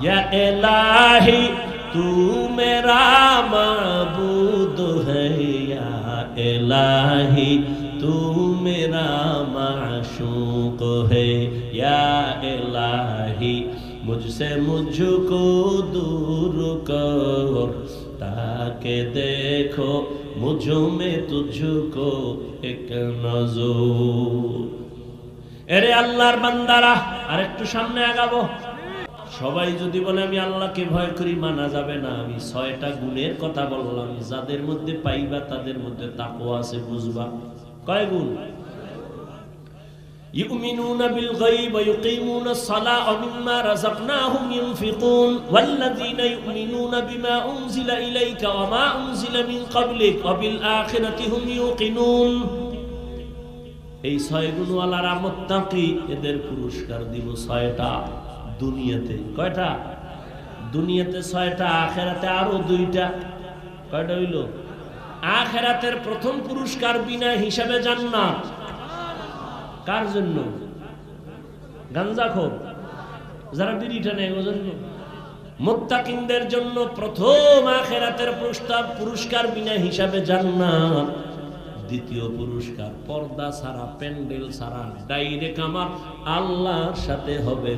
یا الہی تو میرا معبود ہے یا الہی تو میرا معشوق ہے یا الہی مجھ سے مجھ کو دور کر تاکہ دیکھو مجھ میں تجھ کو ایک نظور ارے اللہ بندارا আরেকটু সামনে আগাবো সবাই যদি বলে আমি আল্লাহকে ভয় করি মানা যাবে না আমি ছয়টা গুণের কথা বললাম যাদের মধ্যে পাইবা তাদের মধ্যে তাকওয়া আছে বুঝবা কয় গুণ يؤمنون بالغيب ويقيمون الصلاة ومما رزقناهم ينفقون والذين يؤمنون بما أنزل إليك وما أنزل من قبلك وبالآخرة هم يوقنون এই ছয় গুণওয়ালারা মোত্তাকি এদের পুরস্কার দিব ছয়টা দুনিয়াতে। কয়টা? দুনিয়াতে ছয়টা, আখেরাতে আরও দুইটা। কয়টা হইল? আখেরাতের প্রথম পুরস্কার বিনা হিসাবে জান্নাত। কার জন্য? গাঞ্জা খোর। যারা বিড়িটা নেই ও জন্য মোত্তাকিনদের জন্য প্রথম আখেরাতের প্রস্তাব পুরস্কার বিনা হিসাবে জান্নাত। দ্বিতীয় পুরস্কার, পর্দা ছাড়া প্যান্ডেল ছাড়া ডাইরেক্ট আমার আল্লাহর সাথে হবে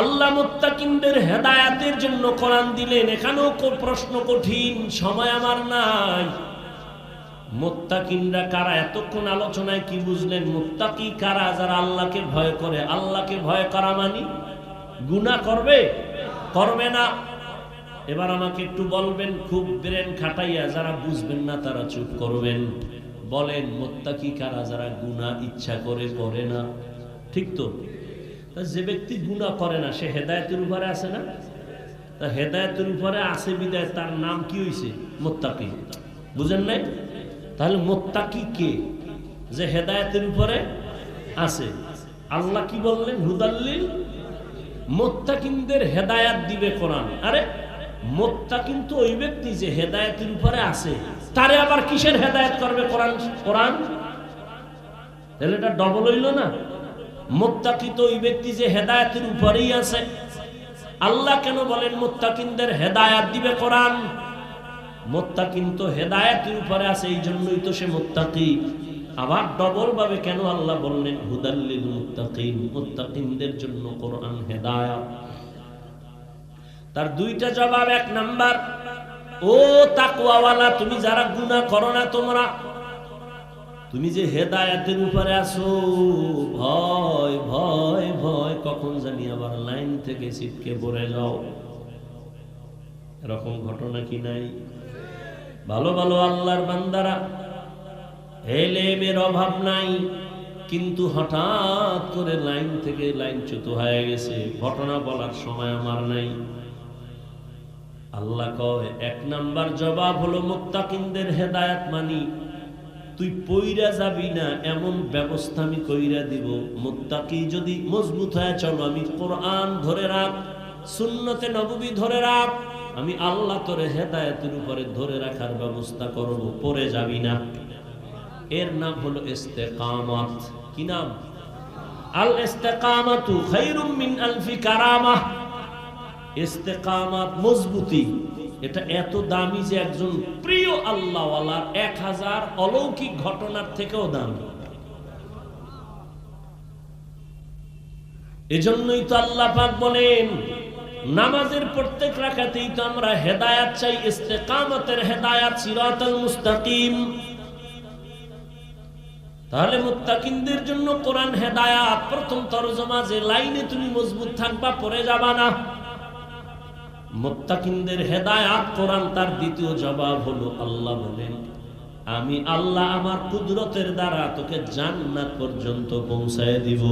আল্লাহ মুত্তাকিনদের হেদায়াতের জন্য কোরআন দিলেন, এখানেও প্রশ্ন কঠিন, সময় আমার নাই। মুত্তাকিনরা কারা, এতক্ষণ আলোচনায় কি বুঝলেন? মোত্তাকি কারা, যারা আল্লাহকে ভয় করে? আল্লাহকে ভয় করা মানি? গুনাহ করবে? করবে না। এবার আমাকে একটু বলবেন, খুব ব্রেন খাটাইয়া যারা বুঝবেন না তারা চুপ করবেন। বলেন, মোত্তাকি কারা যারা গুনাহ ইচ্ছা করে করে না? ঠিক তো? যে ব্যক্তি গুনাহ করে না, সে হেদায়েতের উপরে আছে না? তা হেদায়েতের উপরে আছে বিদায়, তার নাম কি হইছে? মোত্তাকি। বুঝেন নাই? তাহলে মোত্তাকি কে? যে হেদায়েতের উপরে আছে। আল্লাহ কি বললেন? হুদাল্লিল মোত্তাকিনদের হেদায়াত দিবে কোরআন। আরে মোত্তাকিন তো ওই ব্যক্তি যে হেদায়েতের উপরে আছে, তারে আবার কিসের হেদায়েত করবে কোরআন? কোরআন? তাহলে এটা ডবল হইল না? মোত্তাকি তো ওই ব্যক্তি যে হেদায়েতের উপরেই আছে। আল্লাহ কেন বলেন মোত্তাকিনদের হেদায়াত দিবে কোরআন? উপরে আছে, এই জন্যই তো সে মোত্তাকি। আবার ডবল ভাবে কেন আল্লাহ বললেন হুদাল্লিল মুত্তাকিন জন্য কোরআন হেদায়াত। তার দুইটা জবাব, এক নাম্বার, ও তাকওয়াওয়ালা, তুমি যারা গুনাহ করো না তোমরা, তুমি যে হেদায়াতের উপরে আছো, ভয় ভয় ভয়, কখন জানি আবার লাইন থেকে ছিটকে পড়ে যাও। এরকম ঘটনা কি নাই? ভালো ভালো আল্লাহর বান্দারা, এলেমের অভাব নাই, কিন্তু হঠাৎ করে লাইন থেকে লাইনচ্যুত হয়ে গেছে। ঘটনা বলার সময় আমার নাই। আল্লাহ কয় এক নাম্বার জবাব হলো মুত্তাকিনদের হেদায়াত মানি। তুই পইরা যাবি না, এমন ব্যবস্থা আমি কইরা দিব। মুত্তাকি যদি মজবুত হয়ে চলো, আমি কোরআন ধরে রাখ, সুন্নতে নববী ধরে রাখ, আমি আল্লাহ তোরে হেদায়েতের উপরে ধরে রাখার ব্যবস্থা করব, পরে যাবি না। এর নাম হলো ইস্তেকামাত। কি নাম? আল ইস্তেকামাতু খায়রুম মিন আলফি কারামাহ। মজবুতি। এটা এত দামি যে একজন প্রিয় এক হাজার অলৌকিক ঘটনার থেকেও দামি। এজন্যই তো আল্লাহ পাক বলেন, নামাজের প্রত্যেক রাখাতেই তো আমরা হেদায়াত চাই, ইস্তেকামতের হেদায়াত সিরাতাল মুস্তাকিম। তাহলে মুত্তাকিনদের জন্য কোরআন হেদায়াত, প্রথম তরজমা যে লাইনে তুমি মজবুত থাকবা পরে যাবা না। মুত্তাকিনদের হেদায়াত কোরআন তার দ্বিতীয় জবাব হলো আল্লাহ বলেন, আমি আল্লাহ আমার কুদরতের দ্বারা তোকে জান্নাত পর্যন্ত পৌঁছায় দিব।